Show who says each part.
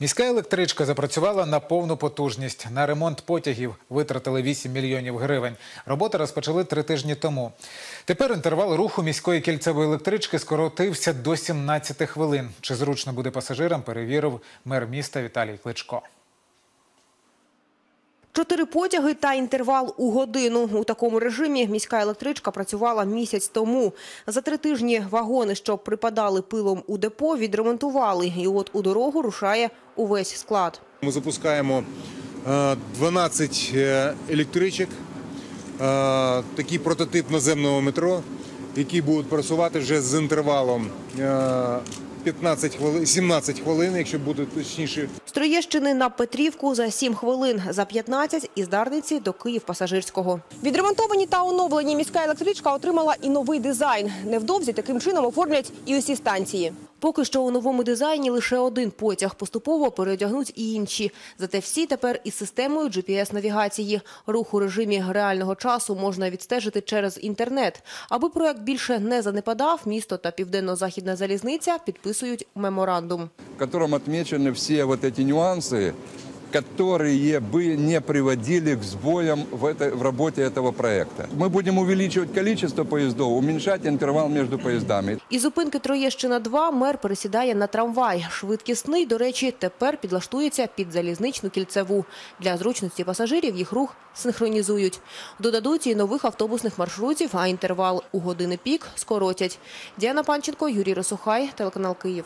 Speaker 1: Міська електричка запрацювала на повну потужність. На ремонт потягів витратили 8 мільйонів гривень. Роботи розпочали три тижні тому. Тепер інтервал руху міської кільцевої електрички скоротився до 17 хвилин. Чи зручно буде пасажирам, перевірив мер міста Віталій Кличко.
Speaker 2: Чотири потяги та інтервал у годину. У такому режимі міська електричка працювала місяць тому. За три тижні вагони, що припадали пилом у депо, відремонтували. І от у дорогу рушає увесь склад.
Speaker 3: Ми запускаємо е, 12 е, електричок, е, такий прототип наземного метро, які будуть працювати вже з інтервалом е, 15 хвилин, 17 хвилин, якщо буде точніше.
Speaker 2: З Троєщини на Петрівку за 7 хвилин, за 15 – із Дарниці до Київ-Пасажирського. Відремонтовані та оновлені міська електричка отримала і новий дизайн. Невдовзі таким чином оформлять і усі станції. Поки що у новому дизайні лише один потяг. Поступово переодягнуть і інші. Зате всі тепер із системою GPS-навігації. Рух у режимі реального часу можна відстежити через інтернет. Аби проект більше не занепадав, місто та Південно-Західна залізниця підписують меморандум.
Speaker 4: в котором отмечены все вот эти нюансы, которые бы не приводили к сбоям в, этой, в работе этого проекта. Мы будем увеличивать количество поездов, уменьшать интервал между поездами.
Speaker 2: Із зупинки Троєщина-2 мер пересідає на трамвай. Швидкісний, до речі, тепер підлаштується під залізничну кільцеву. Для зручності пасажирів їх рух синхронізують. Додадуть і нових автобусних маршрутів, а інтервал у години пік скоротять. Діана Панченко, Юрій Росухай, телеканал Київ.